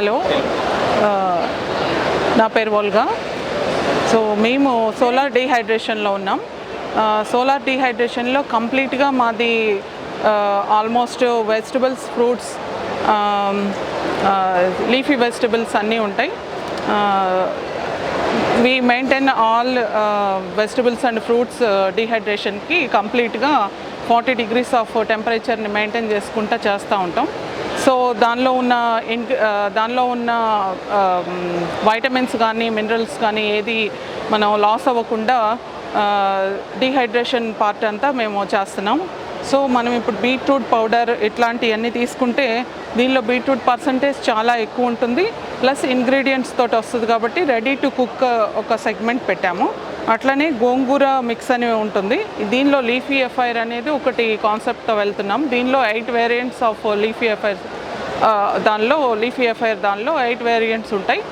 Hello. నా పేరు Volga. So మేము సోలార్ డీహైడ్రేషన్లో ఉన్నాం. సోలార్ డీహైడ్రేషన్లో కంప్లీట్గా మాది almost vegetables fruits leafy vegetables అన్నీ ఉంటాయి. We maintain all vegetables and fruits డీహైడ్రేషన్కి కంప్లీట్గా ఫార్టీ డిగ్రీస్ ఆఫ్ టెంపరేచర్ని మెయింటైన్ చేసుకుంటూ చేస్తూ ఉంటాం. సో దానిలో ఉన్న దానిలో ఉన్న వైటమిన్స్ కానీ మినరల్స్ కానీ ఏది మనం లాస్ అవ్వకుండా డీహైడ్రేషన్ పార్ట్ అంతా మేము చేస్తున్నాం. సో మనం ఇప్పుడు బీట్రూట్ పౌడర్ ఇట్లాంటివన్నీ తీసుకుంటే దీనిలో బీట్రూట్ పర్సంటేజ్ చాలా ఎక్కువ ఉంటుంది ప్లస్ ఇంగ్రీడియంట్స్ తోటి వస్తుంది కాబట్టి రెడీ టు కుక్ ఒక సెగ్మెంట్ పెట్టాము. అట్లనే గోంగూర మిక్స్ అని ఉంటుంది. దీనిలో లీఫీ ఎఫైర్ అనేది ఒకటి కాన్సెప్ట్తో వెళ్తున్నాం. దీనిలో eight variants of leafy affair దానిలో లీఫీ ఎఫైర్ దానిలో ఎయిట్ వేరియంట్స్ ఉంటాయి.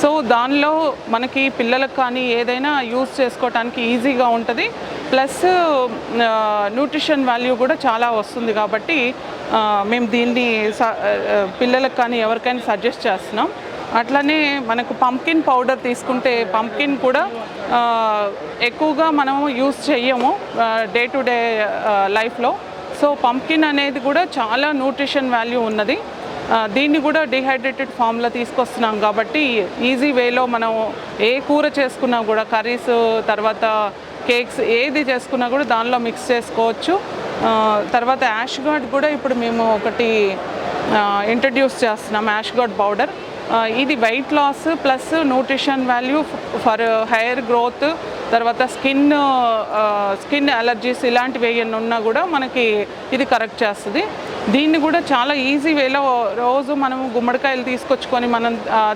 సో దానిలో మనకి పిల్లలకు కానీ ఏదైనా యూస్ చేసుకోవటానికి ఈజీగా ఉంటుంది. ప్లస్ న్యూట్రిషన్ వాల్యూ కూడా చాలా వస్తుంది కాబట్టి మేము దీన్ని పిల్లలకు కానీ ఎవరికైనా సజెస్ట్ చేస్తున్నాం. అట్లనే మనకు పంకిన్ పౌడర్ తీసుకుంటే పంకిన్ కూడా ఎక్కువగా మనం యూస్ చెయ్యము డే టు డే లైఫ్లో. సో పంకిన్ అనేది కూడా చాలా న్యూట్రిషన్ వాల్యూ ఉన్నది. దీన్ని కూడా డిహైడ్రేటెడ్ ఫామ్లో తీసుకొస్తున్నాం కాబట్టి ఈజీ వేలో మనం ఏ కూర చేసుకున్నా కూడా కర్రీస్ తర్వాత కేక్స్ ఏది చేసుకున్నా కూడా దానిలో మిక్స్ చేసుకోవచ్చు. తర్వాత యాష్ గార్డ్ కూడా ఇప్పుడు మేము ఒకటి ఇంట్రడ్యూస్ చేస్తున్నాం యాష్ గార్డ్ పౌడర్. ఇది weight loss plus nutrition value for hair growth తర్వాత స్కిన్ స్కిన్ అలర్జీస్ ఇలాంటివి ఏమైనా ఉన్నా కూడా మనకి ఇది కరెక్ట్ చేస్తుంది. దీన్ని కూడా చాలా ఈజీ వేలో రోజు మనము గుమ్మడికాయలు తీసుకొచ్చుకొని మనం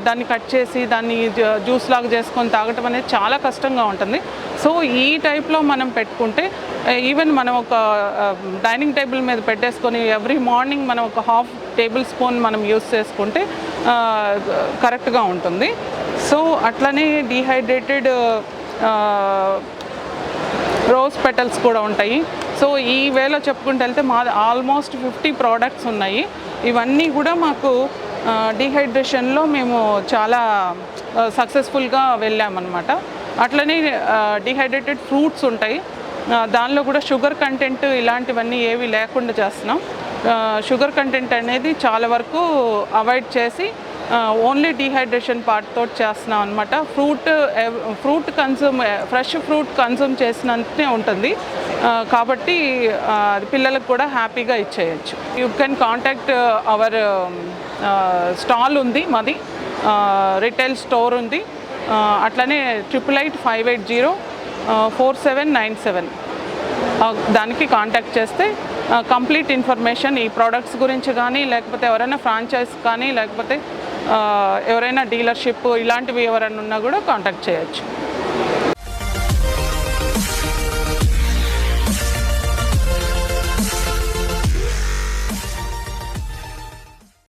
దాన్ని కట్ చేసి దాన్ని జ్యూస్ లాగా చేసుకొని తాగటం అనేది చాలా కష్టంగా ఉంటుంది. సో ఈ టైప్లో మనం పెట్టుకుంటే ఈవెన్ మనం ఒక డైనింగ్ టేబుల్ మీద పెట్టేసుకొని ఎవ్రీ మార్నింగ్ మనం ఒక హాఫ్ టేబుల్ స్పూన్ మనం యూస్ చేసుకుంటే కరెక్ట్గా ఉంటుంది. సో అట్లనే డీహైడ్రేటెడ్ రోజ్ పెటల్స్ కూడా ఉంటాయి. సో ఈ వేలో చెప్పుకుంటూ వెళ్తే మా ఆల్మోస్ట్ ఫిఫ్టీ ప్రోడక్ట్స్ ఉన్నాయి. ఇవన్నీ కూడా మాకు డీహైడ్రేషన్లో మేము చాలా సక్సెస్ఫుల్గా వెళ్ళామన్నమాట. అట్లనే డిహైడ్రేటెడ్ ఫ్రూట్స్ ఉంటాయి. దానిలో కూడా షుగర్ కంటెంట్ ఇలాంటివన్నీ ఏవి లేకుండా చేస్తున్నాం. షుగర్ కంటెంట్ అనేది చాలా వరకు అవాయిడ్ చేసి ఓన్లీ డీహైడ్రేషన్ పార్ట్ తోటి చేస్తున్నాం అనమాట fruit fruit consume fresh fruit consume చేసినంతనే ఉంటుంది. కాబట్టి అది పిల్లలకు కూడా హ్యాపీగా ఇచ్చేయచ్చు. You can contact our stall ఉంది మాది. రిటైల్ స్టోర్ ఉంది. అట్లనే triple eight five eight zero four seven nine seven దానికి కాంటాక్ట్ చేస్తే కంప్లీట్ ఇన్ఫర్మేషన్ ఈ ప్రోడక్ట్స్ గురించి కానీ లేకపోతే ఎవరైనా ఫ్రాంచైజ్ కానీ లేకపోతే ఎవరైనా డీలర్షిప్ ఇలాంటివి ఎవరైనా ఉన్నా కూడా కాంటాక్ట్ చేయొచ్చు.